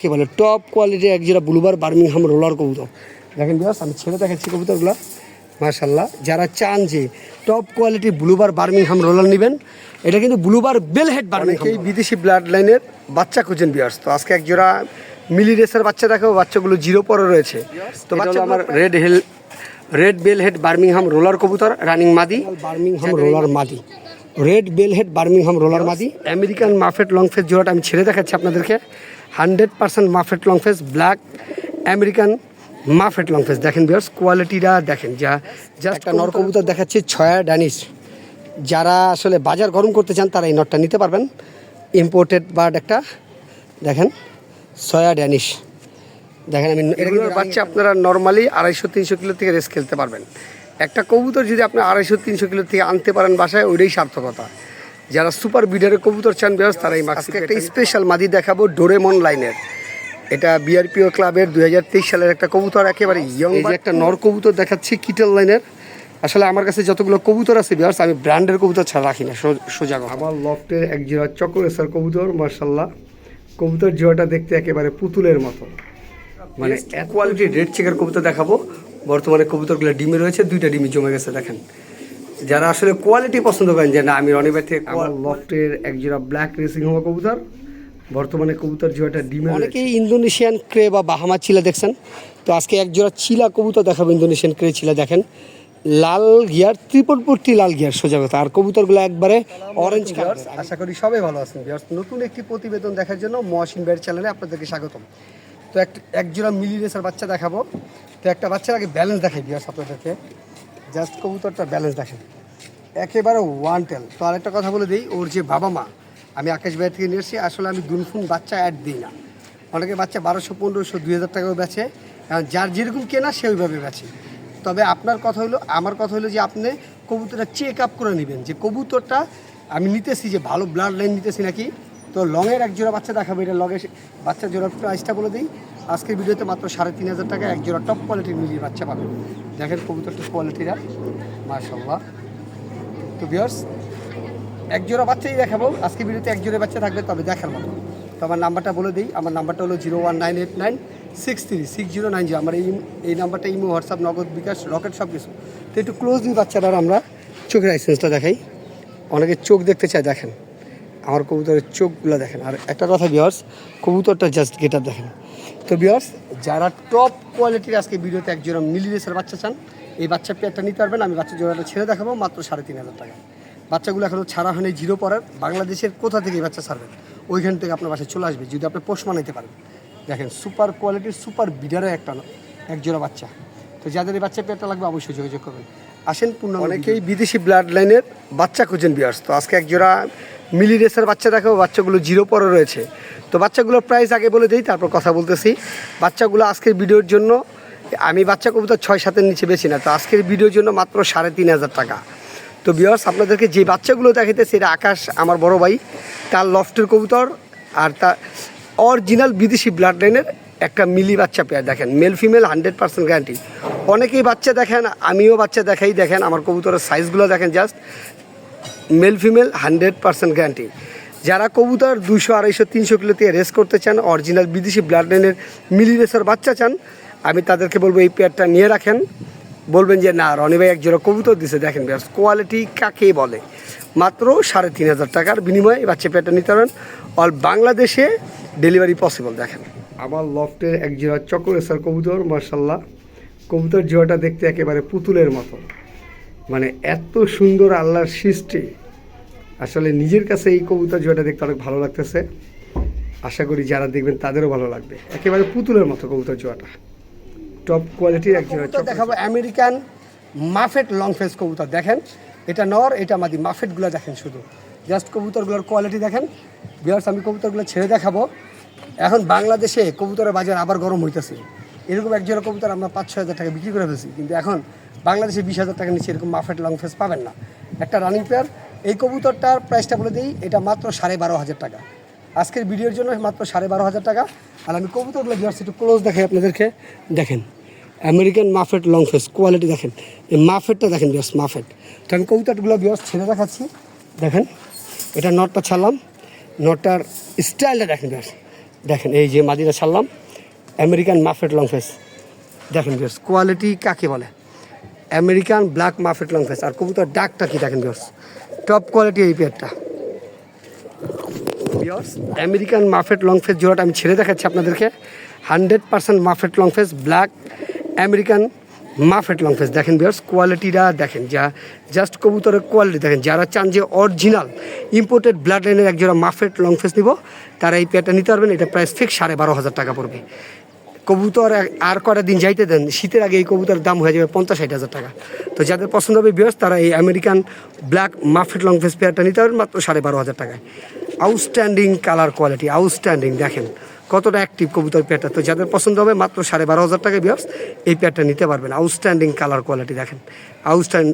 কে বলে টপ কোয়ালিটির এক যেটা ব্লুবার বার্মিংহাম রোলার কবুতর। দেখেন বিয়াস আমি ছেড়ে দেখাচ্ছি কবুতরগুলো। মার্শাল্লাহ যারা চান যে top quality blue bar Birmingham roller নেবেন এটা কিন্তু ব্লুবার বেল হেড বার্মিংহাম এই বিদেশি ব্লাড লাইনের বাচ্চা খুঁজেন বিয়ার্স তো আজকে এক জোড়া মিলি রেসের বাচ্চা দেখাবো বাচ্চাগুলো জিরো পরে রয়েছে। তো বাচ্চা আমার রেড হেল red bell head Birmingham roller কবুতর রানিং মাদি। বার্মিংহাম রোলার মাদি। Red bell head Birmingham roller মাদি। আমেরিকান মাফেট লং ফেস জোড়াটা আমি ছেড়ে দেখাচ্ছি আপনাদেরকে। Hundred percent muffed long face black American muffed long face দেখেন বিয়ার্স কোয়ালিটিটা দেখেন যা জাস্ট একটা নর কবুতর দেখাচ্ছি ছয়া ড্যানিশ যারা আসলে বাজার গরম করতে চান তারা এই নটটা নিতে পারবেন। ইম্পোর্টেড বার্ড একটা দেখেন সয়া ড্যানিশ দেখেন আমি এগুলোর বাচ্চা আপনারা নর্মালি আড়াইশো তিনশো কিলো থেকে রেস খেলতে পারবেন। একটা কবুতর যদি আপনি আড়াইশো তিনশো কিলো থেকে আনতে পারেন বাসায় ওইটাই সার্থকতা। যারা সুপার বিডারের কবুতর চান বেরোস তারা এই মাস্কে একটা স্পেশাল মাদি দেখাবো ডোরেমন লাইনের এটা বিআরপিও ক্লাবের দু হাজার তেইশ সালের একটা কবুতর একেবারে ইয়ং যে একটা নর কবুতর দেখাচ্ছি কিটেল লাইনের আসলে আমার কাছে যতগুলো কবুতর আছে বিয়ার্স আমি ব্র্যান্ডের কবুতর ছাড়া রাখি না সোজা আমার লফটের এক জোড়া চক্রেসার কবুতর মার্শাল্লাহ কবুতর জোড়াটা দেখতে একেবারে পুতুলের মতো। মানে এক কোয়ালিটির রেড চেকের কবুতর দেখাবো। বর্তমানে কবুতরগুলো ডিমে রয়েছে দুইটা ডিমে জমে গেছে দেখেন। যারা আসলে কোয়ালিটি পছন্দ করেন যে না আমি রনিবার থেকে আমার লফটের এক জোড়া ব্ল্যাক রেসিং হওয়া কবুতর বর্তমানে কবুতর জোড়াটা ডিমে অনেকেই ইন্দোনেশিয়ান ক্রে বা বাহামা চিলা দেখছেন। তো আজকে এক জোড়া চিলা কবুতর দেখাবো ইন্দোনেশিয়ান ক্রে চিলা দেখেন। লাল গিয়ার ত্রিপটপট্টি লাল গিয়ার সোজা কথা। আর কবুতরগুলো একবারে অরেঞ্জ কালার আশা করি সবাই ভালো আছেন। নতুন একটি প্রতিবেদন দেখার জন্য মহাসিন বের চ্যানেলে আপনাদেরকে স্বাগতম। তো এক এক জোড়া মিলি রেসার বাচ্চা দেখাবো। তো একটা বাচ্চার আগে ব্যালেন্স দেখাই বিয়ার্স আপনাদেরকে। জাস্ট কবুতরটা ব্যালেন্স দেখেন। একেবারে ওয়ান টেল তো আরেকটা কথা বলে দিই, ওর যে বাবা মা, আমি আকাশ ভাই থেকে নিয়ে এসেছি, আসলে আমি দুনফুন বাচ্চা অ্যাড দিই না। অনেকে বাচ্চা বারোশো, পনেরোশো, দুই হাজার টাকাও বেচে, কারণ যার যেরকম কেনা, সে ওইভাবে বেচে। তবে আপনার কথা হলো, আমার কথা হলো যে আপনি কবুতরটা চেক আপ করে নেবেন, যে কবুতরটা আমি নিতেছি, যে ভালো ব্লাড লাইন নিতেছি নাকি তো লংয়ের এক জোড়া বাচ্চা দেখাবো, এটা লগে বাচ্চা জোড়ার প্রাইসটা বলে দিই। আজকের ভিডিওতে মাত্র সাড়ে তিন হাজার টাকা, এক জোড়া টপ কোয়ালিটির মিলিয়ে বাচ্চা পাবেন দেখেন কবুতরটার কোয়ালিটিটা মাশাল্লাহ তো ভিউয়ার্স এক জোড়া বাচ্চাই দেখাবো। আজকে ভিডিওতে এক জোড়া বাচ্চা থাকবে, তবে দেখার মতো। তো আমার নাম্বারটা বলে দিই, আমার নাম্বারটা হলো zero one nine eight nine six three, six zero nine zero. আমার এই এই নাম্বারটা ইমো, হোয়াটসঅ্যাপ, নগদ বিকাশ, রকেট সব কিছু। তো একটু ক্লোজলি বাচ্চারা আমরা চোখের লাইসেন্সটা দেখাই। অনেকে চোখ দেখতে চায়, দেখেন। আমার কবুতরের চোখগুলো দেখেন। আর একটা কথা বিয়ার্স কবুতরটা জাস্ট গেটার দেখেন। তো বিয়ার্স যারা টপ কোয়ালিটির আজকে ভিডিওতে এক জোড়া মিলি রেসের বাচ্চা চান এই বাচ্চা পেয়ারটা নিতে পারবেন। আমি বাচ্চা জোড়াটা ছেড়ে দেখাবো মাত্র সাড়ে তিন হাজার টাকা। বাচ্চাগুলো এখনও ছাড়া হয়নি জিরো পড়ার। বাংলাদেশের কোথা থেকে এই বাচ্চা ছাড়বেন? ওইখান থেকে আপনার বাসায় চলে আসবে যদি আপনি পোষ মানাইতে পারেন। দেখেন সুপার কোয়ালিটির সুপার বিডারের একটা এক জোড়া বাচ্চা। তো যাদের এই বাচ্চা পেয়ারটা লাগবে অবশ্যই যোগাযোগ করবেন। আসেন পূর্ণ অনেকেই বিদেশি ব্লাড লাইনের বাচ্চা খুঁজেন বিয়ার্স তো আজকে এক জোড়া মিলি রেসের বাচ্চা দেখাবো বাচ্চাগুলো জিরো পরে রয়েছে। তো বাচ্চাগুলোর প্রাইস আগে বলে দিই, তারপর কথা বলতেছি। বাচ্চাগুলো আজকের ভিডিওর জন্য, আমি বাচ্চা কবুতর ছয় সাতের নিচে বেশি না, তো আজকের ভিডিওর জন্য মাত্র সাড়ে তিন হাজার টাকা। তো বিয়ার্স আপনাদেরকে যে বাচ্চাগুলো দেখাইতেছে, এটা আকাশ, আমার বড় ভাই, তার লফটের কবুতর আর তার অরিজিনাল বিদেশি ব্লাড লাইনের একটা মিলি বাচ্চা পেয়ার দেখেন male female hundred percent guarantee অনেকেই বাচ্চা দেখেন, আমিও বাচ্চা দেখাই, দেখেন আমার কবুতরের সাইজগুলো দেখেন just male female hundred percent guarantee যারা কবুতর দুশো আড়াইশো, তিনশো কিলো থেকে রেস করতে চান অরিজিনাল বিদেশি ব্লাড লাইনের মিলি রেসার বাচ্চা চান, আমি তাদেরকে বলব এই পেয়ারটা নিয়ে রাখেন। বলবেন যে, না, রনি ভাই এক জোড়া কবুতর দিছে। দেখেন কোয়ালিটি কাকে বলে? মাত্র সাড়ে তিন হাজার টাকার বিনিময়ে বাচ্চা পেয়ারটা নিতে পারেন অল বাংলাদেশে ডেলিভারি পসিবল দেখেন। আমার লফটের এক জোড়া চক্রেসার কবুতর মার্শাল্লাহ কবুতর জোড়াটা দেখতে একেবারে পুতুলের মতো। মানে এত সুন্দর আল্লাহর সৃষ্টি। আসলে নিজের কাছে এই কবুতর জোড়াটা দেখতে অনেক ভালো লাগতেছে। আশা করি যারা দেখবেন তাদেরও ভালো লাগবে। একেবারে পুতুলের মতো কবুতর জোড়াটা টপ কোয়ালিটির এক জোড়া দেখাবো আমেরিকান মাফেট লং ফেস কবুতর দেখেন এটা নর এটা মাদি। মাফেটগুলো দেখেন শুধু। জাস্ট কবুতরগুলোর কোয়ালিটি দেখেন। বিয়ার্স আমি কবুতরগুলো ছেড়ে দেখাবো। এখন বাংলাদেশে কবুতরের বাজার আবার গরম হইতেছে। এরকম এক জোড়া কবুতর আমরা পাঁচ ছ হাজার টাকা বিক্রি করে ফেলছি। কিন্তু এখন বাংলাদেশে বিশ হাজার টাকা নিচে এরকম মাফেট লং ফেস পাবেন না। একটা রানিং পেয়ার এই কবুতরটার প্রাইসটা বলে দিই, এটা মাত্র সাড়ে বারো হাজার টাকা। আজকের ভিডিওর জন্য মাত্র সাড়ে বারো হাজার টাকা। আর আমি কবুতরগুলো বিয়ার্স একটু ক্লোজ দেখাই আপনাদেরকে। দেখেন American muffed long face quality দেখেন। এই মাফেটটা দেখেন বিয়ার্স মাফেট তো আমি কবুতরগুলো বিয়ার্স ছেড়ে দেখাচ্ছি। দেখেন, এটা নটটা ছাড়লাম। নটটার স্টাইলটা দেখেন বিয়ার্স দেখেন, এই যে মাদিরা ছাড়লাম। আমেরিকান মাফেট লং ফেস দেখেন বিয়ার্স কোয়ালিটি কাকে বলে? American black muffed long face আর কবুতর ডাকটা কি দেখেন বিয়ার্স টপ কোয়ালিটি এই পেয়ারটা আমেরিকান মাফেট লং ফেস জোড়াটা আমি ছেড়ে দেখাচ্ছি আপনাদেরকে। Hundred percent muffed long face black American muffed long face দেখেন বিয়ার্স কোয়ালিটিটা দেখেন, যা জাস্ট কবুতরের কোয়ালিটি দেখেন। যারা চান যে অরিজিনাল ইম্পোর্টেড ব্লাড লাইনের এক জোড়া মাফেট লং ফেস নিব, তারা এই পেয়ারটা নিতে পারবেন। এটা প্রাইস ফিক্স সাড়ে বারো হাজার টাকা পড়বে। কবুতর আর কটা দিন যাইতে দেন, শীতের আগে এই কবুতরের দাম হয়ে যাবে পঞ্চাশ ষাট হাজার টাকা। তো যাদের পছন্দ হবে বিয়স তারা এই American black muffed long face পেয়ারটা নিতে পারবেন মাত্র সাড়ে বারো হাজার টাকায়। আউটস্ট্যান্ডিং কালার কোয়ালিটি আউটস্ট্যান্ডিং দেখেন। কতটা অ্যাক্টিভ কবুতর পেয়ারটা তো যাদের পছন্দ হবে, মাত্র সাড়ে বারো হাজার টাকায় বিয়স এই পেয়ারটা নিতে পারবেন। আউটস্ট্যান্ডিং কালার কোয়ালিটি দেখেন। আউটস্ট্যান্ড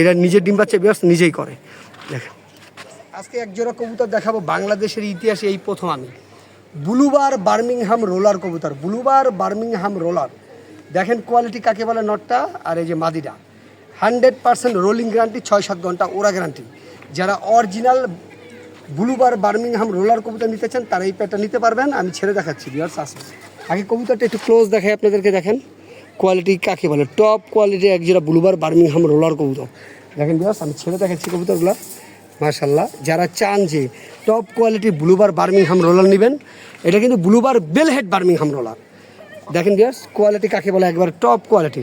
এরা নিজের ডিম বাচ্চা বিয়স নিজেই করে। দেখেন। আজকে একজোড়া কবুতর দেখাবো, বাংলাদেশের ইতিহাসে এই প্রথম আমি। ব্লুবার বার্মিংহাম রোলার কবুতর, ব্লুবার বার্মিংহাম রোলার। দেখেন কোয়ালিটি কাকে বলে নটটা আর এই যে মাদিটা। হান্ড্রেড পার্সেন্ট রোলিং গ্যারান্টি ছয় সাত ঘণ্টা ওরা গ্যারান্টি যারা অরিজিনাল ব্লুবার বার্মিংহাম রোলার কবুতর নিতে চান, তারা এই প্যাটটা নিতে পারবেন। আমি ছেড়ে দেখাচ্ছি বিয়ার্স আসুন। আগে কবুতরটা একটু ক্লোজ দেখাই আপনাদেরকে, দেখেন। কোয়ালিটি কাকে বলে? টপ কোয়ালিটি এক জোড়া ব্লুবার বার্মিংহাম রোলার কবুতর। দেখেন বিয়ার্স আমি ছেড়ে দেখাচ্ছি কবুতরগুলো। মার্শাল্লাহ যারা চান যে top quality blue bar Birmingham roller নেবেন, এটা কিন্তু ব্লুবার বেলহেড বার্মিংহাম রোলার দেখেন বিয়ার্স কোয়ালিটি কাকে বলে? একবার টপ কোয়ালিটি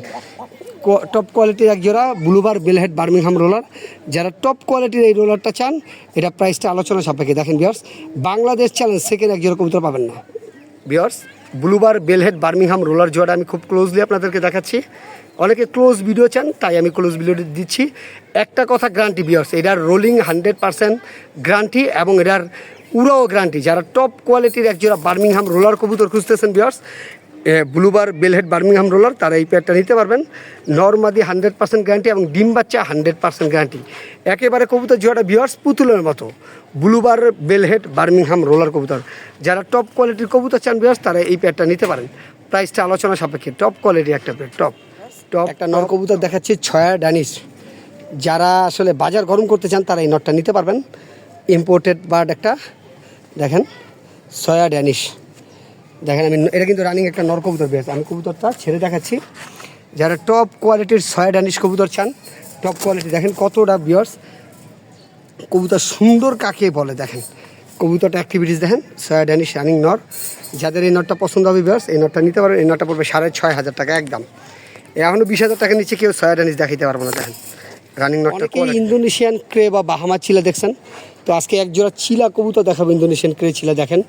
টপ কোয়ালিটির এক জোড়া blue bar bell head Birmingham roller যারা টপ কোয়ালিটির এই রোলারটা চান, এটা প্রাইসটা আলোচনা সাপেক্ষে। দেখেন বিয়ার্স বাংলাদেশ চ্যালেঞ্জ সেকেন্ড এক জোড়া কবুতর পাবেন না। বিয়ার্স ব্লুবার, বেলহেড, বার্মিংহাম, রোলার জোয়ার আমি খুব ক্লোজলি আপনাদেরকে দেখাচ্ছি। অনেকে ক্লোজ ভিডিও চান, তাই আমি ক্লোজ ভিডিও দিচ্ছি। একটা কথা গ্রান্টি বিয়ার্স এটার রোলিং হান্ড্রেড পারসেন্ট গ্রান্টি এবং এটার উড়াও গ্রান্টি যারা টপ কোয়ালিটির একজোড়া বার্মিংহাম রোলার কবুতর খুঁজতেছেন বিয়ার্স ব্লুবার বেলহেড বার্মিংহাম রোলার, তারা এই প্যাডটা নিতে পারবেন। নর্মাদি হান্ড্রেড পার্সেন্ট গ্যারান্টি এবং ডিম বাচ্চা হান্ড্রেড পার্সেন্ট গ্যারান্টি একেবারে কবুতর জোড়াটা বিয়ার্স পুতুলের মতো। ব্লুবার বেলহেড বার্মিংহাম রোলার কবুতর। যারা টপ কোয়ালিটির কবুতর চান বিয়ার্স তারা এই প্যাডটা নিতে পারেন। প্রাইসটা আলোচনা সাপেক্ষে। টপ কোয়ালিটি একটা প্যাড টপ টপ একটা নর কবুতর দেখাচ্ছি, ছয়া ড্যানিশ যারা আসলে বাজার গরম করতে চান, তারা এই নটটা নিতে পারবেন। ইম্পোর্টেড বার্ড একটা, দেখেন সয়া ড্যানিশ দেখেন আমি এটা কিন্তু রানিং একটা নর কবুতর বেশ। আমি কবুতরটা ছেড়ে দেখাচ্ছি। যারা টপ কোয়ালিটির সয়া ড্যানিশ কবুতর চান টপ কোয়ালিটি দেখেন কতটা বিয়ার্স কবুতর সুন্দর কাকে বলে দেখেন। কবুতরটা অ্যাক্টিভিটিস দেখেন সয়া ড্যানিশ রানিং নর। যাদের এই নটটা পছন্দ হবে বিয়ার্স এই নটটা নিতে পারেন এই নটটা পড়বে সাড়ে ছয় হাজার টাকা একদম। এখনও বিশ হাজার টাকা নিচে কেউ সয়া ড্যানিশ দেখাইতে পারব না দেখেন। রানিং নটটা ইন্দোনেশিয়ান ক্রে বা বাহামা চিলা দেখছেন। তো আজকে এক জোড়া চিলা কবুতর দেখাবো ইন্দোনেশিয়ান ক্রে চিলা দেখেন।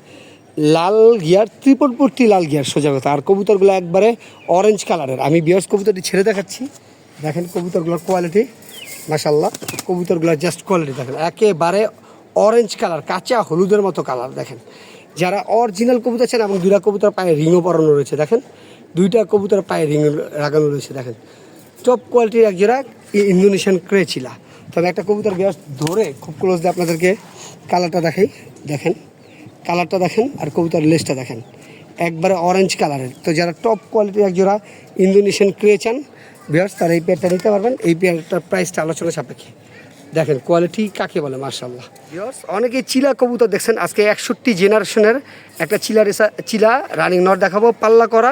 লাল গিয়ার ত্রিপটপট্টি লাল গিয়ার, সোজা কথা। আর কবুতরগুলো একবারে অরেঞ্জ কালারের আমি বিয়ার্স কবুতরটি ছেড়ে দেখাচ্ছি। দেখেন কবুতরগুলোর কোয়ালিটি মাসাল্লাহ কবুতরগুলোর জাস্ট কোয়ালিটি দেখেন। একেবারে অরেঞ্জ কালার কাঁচা, হলুদের মতো কালার দেখেন। যারা অরিজিনাল কবুতর চান এবং দুইটা কবুতর পায়ে রিংও পরানো রয়েছে, দেখেন। দুইটা কবুতর পায়ে রিং লাগানো রয়েছে, দেখেন। টপ কোয়ালিটির এক জোড়া ইন্দোনেশিয়ান ক্রে ছিলা তবে একটা কবুতর গ্যাস ধরে খুব ক্লোজলি আপনাদেরকে কালারটা দেখাই। দেখেন। কালারটা দেখেন আর কবুতর লেসটা দেখেন। একবারে অরেঞ্জ কালারের। তো যারা টপ কোয়ালিটির এক জোড়া ইন্দোনেশিয়ান ক্রে চান বিয়ার্স তারা এই পেয়ারটা নিতে পারবেন। এই পেয়ারটার প্রাইসটা আলোচনা সাপেক্ষে। দেখেন কোয়ালিটি কাকে বলে মার্শাল্লাহ বিয়ার্স অনেকে চিলা কবুতর দেখছেন। আজকে একষট্টি জেনারেশনের একটা চিলা রেসা, চিলা রানিং নট দেখাবো। পাল্লা করা,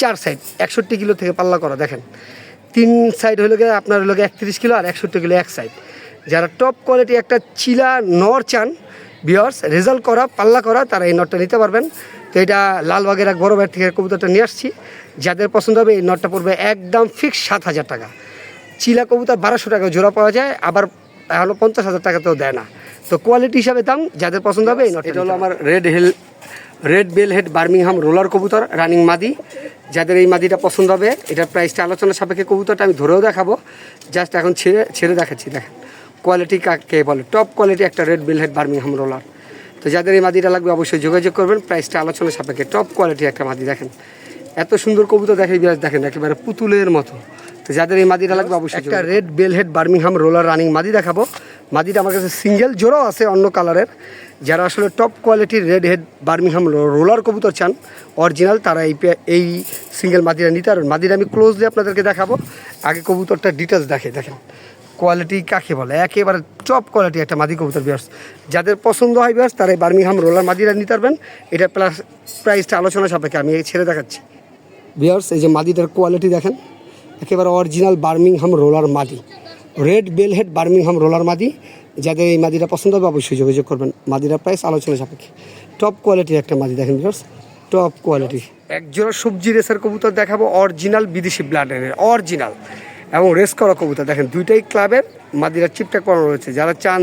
চার সাইড একষট্টি কিলো থেকে পাল্লা করা, দেখেন। তিন সাইড হলো গিয়ে আপনার হলো গিয়ে একত্রিশ কিলো আর একষট্টি কিলো এক সাইড যারা টপ কোয়ালিটি একটা চিলা নর চান বিয়ার্স রেজাল্ট করা পাল্লা করা তারা এই নটটা নিতে পারবেন। তো এটা লালবাগের এক বড় ব্যাট থেকে কবুতরটা নিয়ে আসছি। যাদের পছন্দ হবে এই নটটা পড়বে একদম ফিক্স সাত হাজার টাকা। চিলা কবুতর বারোশো টাকা জোড়া পাওয়া যায় আবার হলো পঞ্চাশ হাজার টাকাতেও দেয় না। তো কোয়ালিটি হিসাবে দাম যাদের পছন্দ হবে এই নট এটা হলো আমার red hill red bell head Birmingham roller কবুতর রানিং মাদি। যাদের এই মাদিটা পছন্দ হবে এটার প্রাইসটা আলোচনা সাপেক্ষে কবুতরটা আমি ধরেও দেখাবো। জাস্ট এখন ছেড়ে ছেড়ে দেখাচ্ছি দেখেন। কোয়ালিটি কাকে বলে? টপ কোয়ালিটি একটা red bell head Birmingham roller তো যাদের এই মাদিটা লাগবে অবশ্যই যোগাযোগ করবেন প্রাইসটা আলোচনা সাপেক্ষে। টপ কোয়ালিটি একটা মাদি দেখেন। এত সুন্দর কবুতর দেখে বিরাজ দেখেন একেবারে পুতুলের মতো। তো যাদের এই মাদিটা লাগবে অবশ্যই একটা red bell head Birmingham roller running মাদি দেখাবো। মাদিটা আমার কাছে সিঙ্গেল জোড়াও আছে অন্য কালারের যারা আসলে টপ কোয়ালিটির রেড হেড বার্মিংহাম রোলার কবুতর চান অরিজিনাল তারা এই এই সিঙ্গেল মাদিরা নিতে পারবেন। মাদিরা আমি ক্লোজলি আপনাদেরকে দেখাবো। আগে কবুতরটা ডিটেলস দেখে দেখেন। কোয়ালিটি কাকে বলে? একেবারে টপ কোয়ালিটি একটা মাদি কবুতর বিয়ার্স যাদের পছন্দ হয় বিয়ার্স তারা বার্মিংহাম রোলার মাদিরা নিতে পারবেন। এটা প্লাস প্রাইসটা আলোচনা সাপেক্ষে আমি এই ছেড়ে দেখাচ্ছি। বিয়ার্স এই যে মাদিটার কোয়ালিটি দেখেন, একেবারে অরিজিনাল বার্মিংহাম রোলার মাদি। Red bell head Birmingham roller মাদি। যাদের এই মাদিটা পছন্দ হবে, অবশ্যই যোগাযোগ করবেন। মাদিটার প্রাইস আলোচনা সাপেক্ষে। টপ কোয়ালিটির একটা মাদি দেখেন বিয়ার্স টপ কোয়ালিটি এক জোড়া সবজি রেসের কবুতর দেখাবো অরিজিনাল বিদেশি ব্লাডের অরিজিনাল এবং রেস করা কবুতর। দেখেন, দুইটাই ক্লাবের মাদিরা চিপটা করানো রয়েছে। যারা চান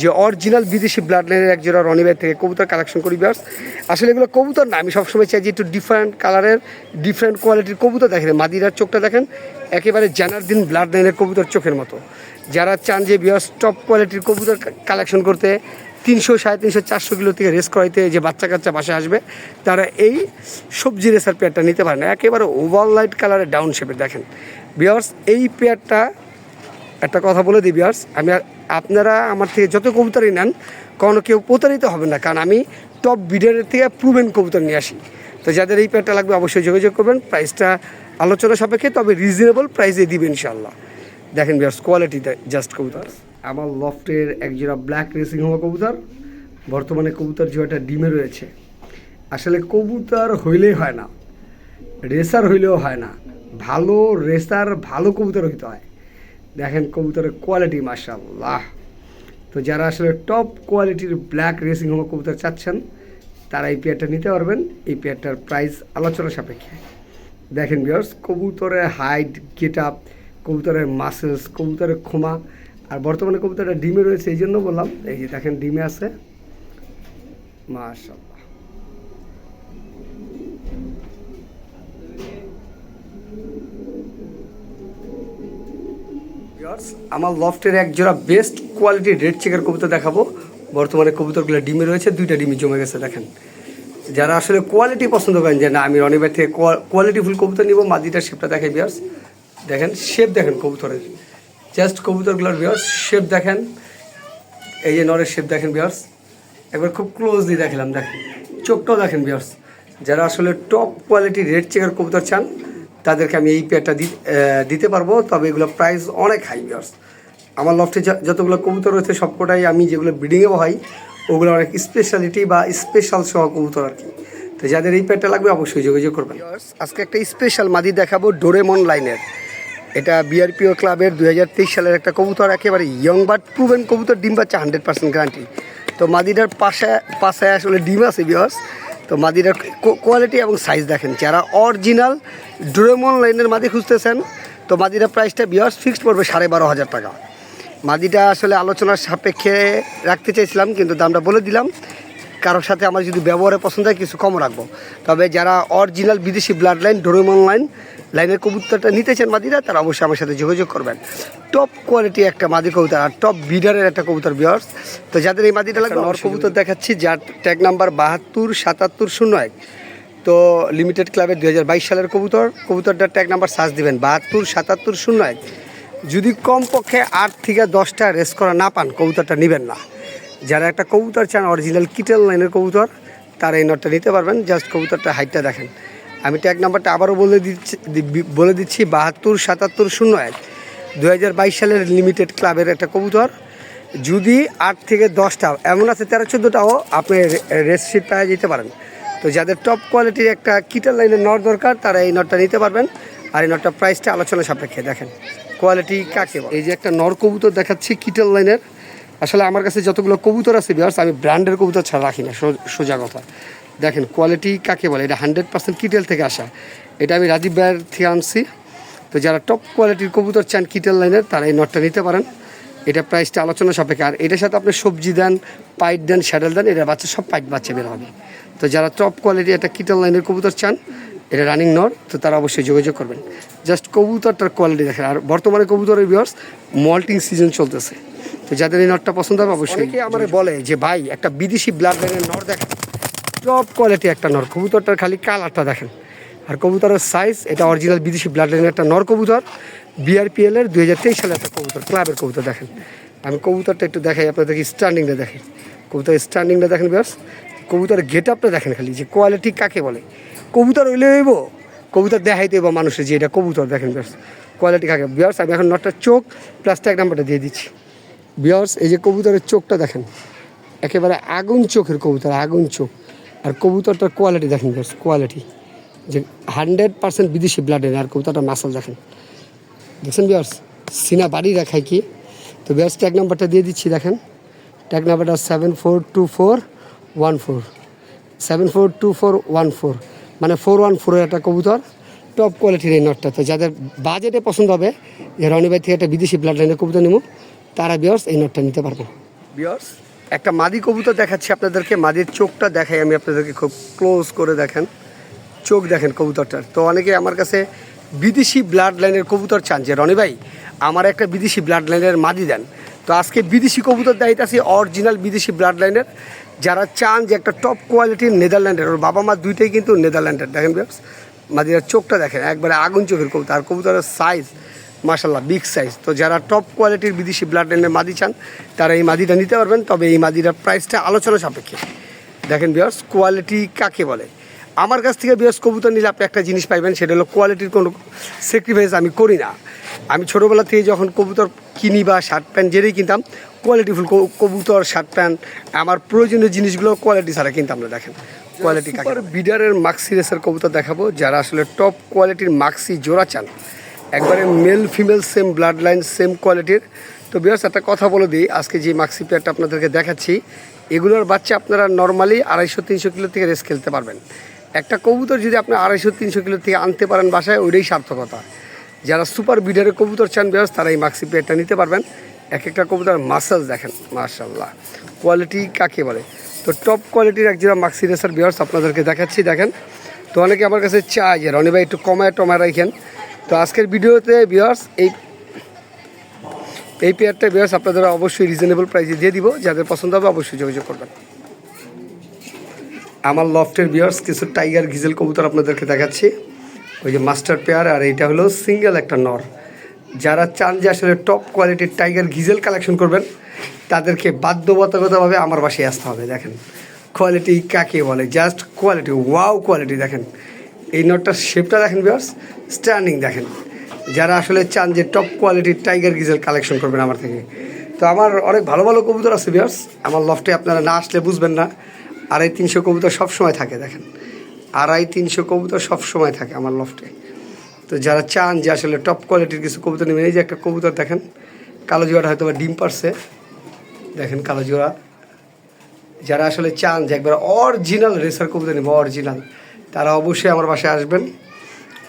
যে অরিজিনাল বিদেশি ব্লাড লাইনের এক জোড়া রনিবাই থেকে কবুতর কালেকশন করি বিয়ার্স আসলে এগুলো কবুতর না। আমি সবসময় চাই যে একটু ডিফারেন্ট কালারের ডিফারেন্ট কোয়ালিটির কবুতর দেখেন। মাদিরার চোখটা দেখেন, একেবারে জানারদিন ব্লাড লাইনের কবুতর চোখের মতো। যারা চান যে বিয়ার্স টপ কোয়ালিটির কবুতর কালেকশন করতে তিনশো, সাড়ে তিনশো, চারশো কিলো থেকে রেস করাইতে যে বাচ্চা কাচ্চা বাসায় আসবে, তারা এই সবজি রেসার পেয়ারটা নিতে পারেন। একেবারে ওভার লাইট কালারের ডাউন শেপের দেখেন। বিয়ার্স এই পেয়ারটা একটা কথা বলে দিই বিয়ার্স আমি আপনারা আমার থেকে যত কবুতরই নেন, কখনো কেউ প্রতারিত হবে না। কারণ আমি টপ বিডারের থেকে প্রুভেন কবুতর নিয়ে আসি। তো যাদের এই পেয়ারটা লাগবে, অবশ্যই যোগাযোগ করবেন। প্রাইসটা আলোচনা সাপেক্ষে, তবে রিজনেবল প্রাইসে দিবেন ইনশাল্লাহ দেখেন বিয়ার্স কোয়ালিটি জাস্ট কবুতর। আমার লফটের একজোড়া ব্ল্যাক রেসিং হওয়া কবুতর। বর্তমানে কবুতর জোড়াটা ডিমে রয়েছে। আসলে কবুতর হইলেই হয় না। রেসার হইলেও হয় না। ভালো রেসার ভালো কবুতর হইতে হয়। দেখেন কবুতরের কোয়ালিটি মার্শাল্লাহ তো যারা আসলে টপ কোয়ালিটির ব্ল্যাক রেসিং হোম কবুতর চাচ্ছেন, তারা এই পেয়ারটা নিতে পারবেন। এই পেয়ারটার প্রাইস আলোচনা সাপেক্ষে। দেখেন বিয়ার্স কবুতরের হাইট গেট আপ কবুতরের মাসেলস কবুতরের ক্ষমা, আর বর্তমানে কবুতরটা ডিমে রয়েছে, এই জন্য বললাম। এই যে দেখেন, ডিমে আছে। মাশাল্লাহ ভিউয়ার্স, আমার লফটের এক জোড়া বেস্ট কোয়ালিটির রেড চেকার কবুতর দেখাবো। বর্তমানে কবুতরগুলো ডিমে রয়েছে দুইটা ডিমে জমে গেছে দেখেন। যারা আসলে কোয়ালিটি পছন্দ করেন যে না আমি রনিবার থেকে কোয়ালিটি ফুল কবুতর নিব মাদিটার শেপটা দেখে বিয়ার্স দেখেন শেপ দেখেন কবুতরের। জাস্ট কবুতরগুলোর বিয়ার্স শেপ দেখেন। এই যে নরের শেপ দেখেন বিয়ার্স একবার খুব ক্লোজলি দেখলাম দেখেন। চোখটাও দেখেন বিয়ার্স যারা আসলে টপ কোয়ালিটির রেড চেকার কবুতর চান তাদেরকে আমি এই পেয়ারটা দিতে পারব, তবে এগুলো প্রাইস অনেক হাই বিয়ার্স আমার লফটে যতগুলো কবুতর রয়েছে, সবকটাই আমি যেগুলো ব্রিডিংয়ে বহাই ওগুলো অনেক স্পেশালিটি বা স্পেশাল সহ কবুতর আর কি। তো যাদের এই পেয়ারটা লাগবে, অবশ্যই যোগাযোগ করবেন। আজকে একটা স্পেশাল মাদি দেখাবো ডোরেমন লাইনের এটা বিআরপিও ক্লাবের দুই হাজার তেইশ সালের একটা কবুতর, একেবারে ইয়ং বাট প্রুভেন কবুতর, ডিম পাচ্ছে হান্ড্রেড পার্সেন্ট গ্যারান্টি তো মাদিটার পাশে পাশে আসলে ডিম আছে বিয়স তো মাদিটার কোয়ালিটি এবং সাইজ দেখেন। যারা অরিজিনাল ডোরেমন লাইনের মাদি খুঁজতেছেন, তো মাদিটার প্রাইসটা বিয়ার্স ফিক্সড পড়বে সাড়ে বারো হাজার টাকা। মাদিটা আসলে আলোচনার সাপেক্ষে রাখতে চাইছিলাম, কিন্তু দামটা বলে দিলাম। কারোর সাথে আমার যদি ব্যবহারে পছন্দ হয় কিছু কম রাখব। তবে যারা অরিজিনাল বিদেশি ব্লাড লাইন ডোরেমন লাইন লাইনের কবুতরটা নিতে চান মাদিরা তারা অবশ্যই আমার সাথে যোগাযোগ করবেন। টপ কোয়ালিটি একটা মাদি কবুতর আর টপ বিডারের একটা কবুতর বিয়ার্স তো যাদের এই মাদিটা লাগবে নর কবুতর দেখাচ্ছি যার ট্যাগ নাম্বার বাহাত্তর সাতাত্তর শূন্য এক। তো লিমিটেড ক্লাবের দুই সালের কবুতর কবুতরটার ট্যাগ নাম্বার সার্চ দিবেন বাহাত্তর সাতাত্তর শূন্য এক। যদি কমপক্ষে আট থেকে দশটা রেস করা না পান কবুতরটা নেবেন না। যারা একটা কবুতর চান অরিজিনাল কিটেল লাইনের কবুতর, তারা এই নটটা নিতে পারবেন। জাস্ট কবুতরটা হাইটটা দেখেন। আমি ট্যাগ নাম্বারটা আবারও বলে দিচ্ছি বলে দিচ্ছি, বাহাত্তর সাতাত্তর শূন্য এক। দু সালের লিমিটেড ক্লাবের একটা কবুতর। যদি আট থেকে দশটা, এমন আছে তেরো চোদ্দোটাও আপনি রেসিপ পাওয়া যেতে পারেন। তো যাদের টপ কোয়ালিটির একটা কিটার লাইনের নট দরকার, তারা এই নটটা নিতে পারবেন। আর এই নটটা প্রাইসটা আলোচনা সাপেক্ষে দেখেন। কোয়ালিটি কাকে এই যে একটা নর কবুতর দেখাচ্ছি কিটার লাইনের আসলে আমার কাছে যতগুলো কবুতর আছে বিয়ার্স আমি ব্র্যান্ডের কবুতর ছাড়া রাখি না সোজা কথা। দেখেন কোয়ালিটি কাকে বলে? এটা হান্ড্রেড পার্সেন্ট কিটেল থেকে আসা। এটা আমি রাজীব ভাইয়ের থেকে আনছি। তো যারা টপ কোয়ালিটির কবুতর চান কিটেল লাইনের তারা এই নটটা নিতে পারেন। এটা প্রাইসটা আলোচনা সাপেক্ষে। আর এটার সাথে আপনি সবজি দেন পাইট দেন স্যাডেল দেন, এটা বাচ্চা সব পাইট বাচ্চা বের হবে। তো যারা টপ কোয়ালিটি একটা কিটেল লাইনের কবুতর চান এটা রানিং নর তো তারা অবশ্যই যোগাযোগ করবেন। জাস্ট কবুতরটার কোয়ালিটি দেখেন আর বর্তমানে কবুতরের বিয়ার্স মল্টিং সিজন চলতেছে। তো যাদের এই নটটা পছন্দ হবে অবশ্যই আমার বলে যে ভাই একটা বিদেশি ব্লাড লাইনের নর দেখেন। টপ কোয়ালিটি একটা নর কবুতরটার খালি কালারটা দেখেন। আর কবুতরের সাইজ এটা অরিজিনাল বিদেশি ব্লাড লাইনের একটা নর কবুতর। বিআরপিএল এর দুই হাজার তেইশ সালের একটা কবুতর ক্লাবের কবুতর দেখেন। আমি কবুতরটা একটু দেখাই আপনাদেরকে স্ট্যান্ডিংটা দেখেন কবুতরের স্ট্যান্ডিংটা দেখেন বিয়ার্স কবুতরের গেট আপটা দেখেন খালি, যে কোয়ালিটি কাকে বলে? কবুতর হইলে হইব, কবুতর দেখাইতে হইব মানুষের যে এটা কবুতর, দেখেন বিয়ার্স কোয়ালিটি কাকে? বিয়ার্স আমি এখন নটটার চোখ প্লাস ট্যাগ নাম্বারটা দিয়ে দিচ্ছি। বিয়ার্স এই যে কবুতরের চোখটা দেখেন, একেবারে আগুন চোখের কবুতর, আগুন চোখ। আর কবুতরটার কোয়ালিটি দেখেন বিয়ার্স কোয়ালিটি যে হান্ড্রেড পার্সেন্ট বিদেশি ব্লাডের আর কবুতরটা মাসাল দেখেন। দেখছেন বিয়ার্স সিনা বাড়ি রাখায় কি? তো বিয়ার্স ট্যাগ নাম্বারটা দিয়ে দিচ্ছি, দেখেন। ট্যাগ নাম্বারটা seven four two four one four seven four two four one four মানে ফোর ওয়ান ফোরের একটা কবুতর টপ কোয়ালিটির এই নটটা। তো যাদের বাজেটে পছন্দ হবে যে রনি ভাই থেকে একটা বিদেশি ব্লাড লাইনের কবুতর নেব তারা বিয়ার্স এই নটটা নিতে পারবেন বিয়ার্স একটা মাদি কবুতর দেখাচ্ছি আপনাদেরকে। মাদির চোখটা দেখাই আমি আপনাদেরকে খুব ক্লোজ করে দেখেন। চোখ দেখেন কবুতরটার। তো অনেকে আমার কাছে বিদেশি ব্লাড লাইনের কবুতর চান। যে রনি ভাই, আমার একটা বিদেশি ব্লাড লাইনের মাদি দেন। তো আজকে বিদেশি কবুতর দায়িত্ব অরিজিনাল বিদেশি ব্লাড লাইনের যারা চান যে একটা টপ কোয়ালিটির নেদারল্যান্ডের, ওর বাবা মা দুইটাই কিন্তু নেদারল্যান্ডের। দেখেন বিয়ার্স মাদিরার চোখটা দেখেন, একবারে আগুন চোখের কবুতর, আর কবুতরের সাইজ মাশাল্লাহ বিগ সাইজ তো যারা টপ কোয়ালিটির বিদেশি ব্লাড লাইনের মাদি চান, তারা এই মাদিটা নিতে পারবেন, তবে এই মাদিটার প্রাইসটা আলোচনা সাপেক্ষে। দেখেন বিয়ার্স কোয়ালিটি কাকে বলে? আমার কাছ থেকে বিয়ার্স কবুতর নিলে আপনি একটা জিনিস পাইবেন, সেটা হলো কোয়ালিটির কোনো স্যাক্রিফাইস আমি করি না। আমি ছোটোবেলা থেকে যখন কবুতর কিনি বা শার্ট প্যান্ট যেটাই কিনতাম কোয়ালিটিফুল কবুতর শার্ট প্যান্ট আমার প্রয়োজনীয় জিনিসগুলো কোয়ালিটি ছাড়া কিন্তু না দেখেন। কোয়ালিটি কাকে বিডারের মাক্সি রেসের কবুতর দেখাবো যারা আসলে টপ কোয়ালিটির মাক্সি জোড়া চান। একবারে male female same blood line same কোয়ালিটির তো বিয়ার্স একটা কথা বলে দিই আজকে যে মাক্সি পেয়ারটা আপনাদেরকে দেখাচ্ছি এগুলোর বাচ্চা আপনারা নর্মালি আড়াইশো তিনশো কিলো থেকে রেস খেলতে পারবেন। একটা কবুতর যদি আপনি আড়াইশো তিনশো কিলো থেকে আনতে পারেন বাসায় ওইটাই সার্থকতা। যারা সুপার বিডারের কবুতর চান বিয়ার্স তারা এই মাক্সি পেয়ারটা নিতে পারবেন। এক একটা কবুতর মাসাজ দেখেন মার্শাল্লাহ কোয়ালিটি কাকে বলে? তো টপ কোয়ালিটির একজোড়া মাক্সি রেসার বিয়ার্স আপনাদেরকে দেখাচ্ছি, দেখেন। তো অনেকে আমার কাছে চায় যে, রনি ভাই, একটু কমায় টমায় রাখেন। তো আজকের ভিডিওতে বিয়ার্স এই এই পেয়ারটা বিয়ার্স আপনাদের অবশ্যই রিজনেবল প্রাইসে দিয়ে দিব। যাদের পছন্দ হবে অবশ্যই যোগাযোগ করবেন। আমার লফটের বিয়ার্স কিছু টাইগার গিজেল কবুতর আপনাদেরকে দেখাচ্ছি। ওই যে মাস্টার পেয়ার আর এইটা হলো সিঙ্গেল একটা নর। যারা চান যে আসলে টপ কোয়ালিটির টাইগার গিজেল কালেকশন করবেন, তাদেরকে বাধ্যবাধকতাভাবে আমার বাসায় আসতে হবে, দেখেন। কোয়ালিটি কাকে বলে? জাস্ট কোয়ালিটি ওয়াও কোয়ালিটি দেখেন। এই নটটার শেপটা দেখেন বিয়ার্স স্ট্যান্ডিং দেখেন। যারা আসলে চান যে টপ কোয়ালিটির টাইগার গিজেল কালেকশন করবেন আমার থেকে। তো আমার অনেক ভালো ভালো কবুতর আছে বিয়ার্স আমার লফটে আপনারা না আসলে বুঝবেন না। আড়াই তিনশো কবুতর সবসময় থাকে, দেখেন। আড়াই তিনশো কবুতর সবসময় থাকে আমার লফটে তো যারা চান যে আসলে টপ কোয়ালিটির কিছু কবুতর নেবেন, এই যে একটা কবুতর দেখেন, কালো জোড়াটা হয়তো বা ডিম পারছে। দেখেন কালো জোড়া। যারা আসলে চান যে একবার অরিজিনাল রেসার কবুতর নেবে অরিজিনাল তারা অবশ্যই আমার বাসায় আসবেন।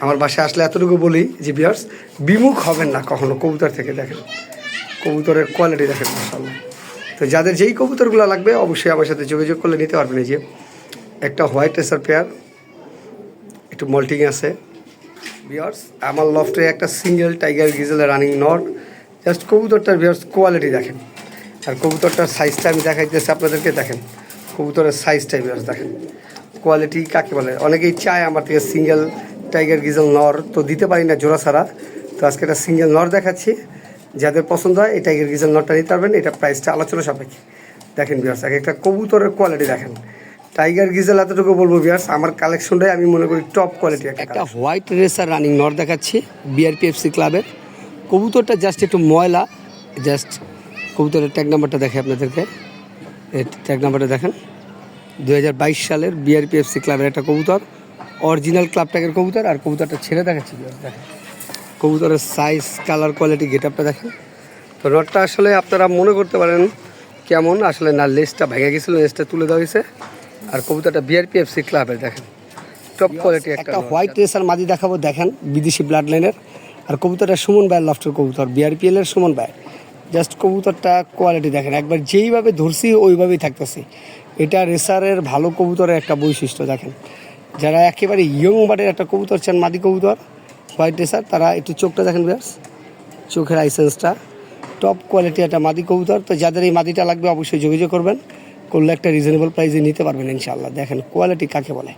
আমার বাসায় আসলে এতটুকু বলি যে বিয়ার্স বিমুখ হবেন না কখনো কবুতর থেকে, দেখেন। কবুতরের কোয়ালিটি দেখেন মাসাল্লাহ তো যাদের যেই কবুতরগুলো লাগবে, অবশ্যই আমার সাথে যোগাযোগ করলে নিতে পারবেন। এই যে একটা হোয়াইট রেসার পেয়ার একটু মল্টিং আছে। বিয়ার্স আমার লফটে একটা single tiger গিজেল running not just কবুতরটার বিয়ার্স কোয়ালিটি দেখেন। আর কবুতরটার সাইজটা আমি দেখাইতেছি আপনাদেরকে, দেখেন। কবুতরের সাইজটা বিয়ার্স দেখেন। কোয়ালিটি কাকে বলে? অনেকেই চায় আমার থেকে সিঙ্গেল টাইগার গিজেল নর তো দিতে পারি না জোড়া ছাড়া। তো আজকে একটা সিঙ্গেল নর দেখাচ্ছি। যাদের পছন্দ হয়, এই টাইগার গিজেল নটটা নিতে পারবেন। এটা প্রাইসটা আলোচনা সাপেক্ষে। দেখেন বিয়ার্স এক একটা কবুতরের কোয়ালিটি দেখেন। টাইগার গিজেল এতটুকু বলব বিয়ার্স আমার কালেকশনটাই আমি মনে করি টপ কোয়ালিটি একটা হোয়াইট রেসার রানিং নর দেখাচ্ছি B R P F C ক্লাবের কবুতরটা জাস্ট একটু ময়লা জাস্ট কবুতরের ট্যাগ নাম্বারটা দেখে আপনাদেরকে। ট্যাগ নাম্বারটা দেখেন। দু হাজার বাইশ সালের বিআরপিএফসি ক্লাবের একটা কবুতর অরিজিনাল ক্লাব ট্যাগের কবুতর আর কবুতরটা ছেড়ে দেখাচ্ছি দেখেন। কবুতরের সাইজ কালার কোয়ালিটি গেট আপটা দেখেন। তো রডটা আসলে আপনারা মনে করতে পারেন কেমন আসলে না লেসটা ভেঙে গেছিল লেসটা তুলে দেওয়া হয়েছে। আর কবুতরটা বিআরপিএফসি ক্লাবের দেখেন। টপ কোয়ালিটি একটা হোয়াইট রেসার মাদি দেখাবো দেখেন বিদেশি ব্লাড লাইনের আর কবুতরটা সুমন ভাইয়ের লফটের কবুতর বিআরপিএল এর সুমন ভাই। জাস্ট কবুতরটা কোয়ালিটি দেখেন একবার যেইভাবে ধরছি ওইভাবেই থাকতেছি। এটা রেসারের ভালো কবুতরের একটা বৈশিষ্ট্য দেখেন। যারা একেবারে ইয়ং বার্ডের একটা কবুতর চান মাদি কবুতর হোয়াইট রেসার তারা একটু চোখটা দেখেন ব্যাস চোখের আইসেন্সটা টপ কোয়ালিটি একটা মাদি কবুতর তো যাদের এই মাদিটা লাগবে অবশ্যই যোগাযোগ করবেন। করলে একটা রিজনেবল প্রাইসে নিতে পারবেন ইনশাল্লাহ দেখেন কোয়ালিটি কাকে বলে?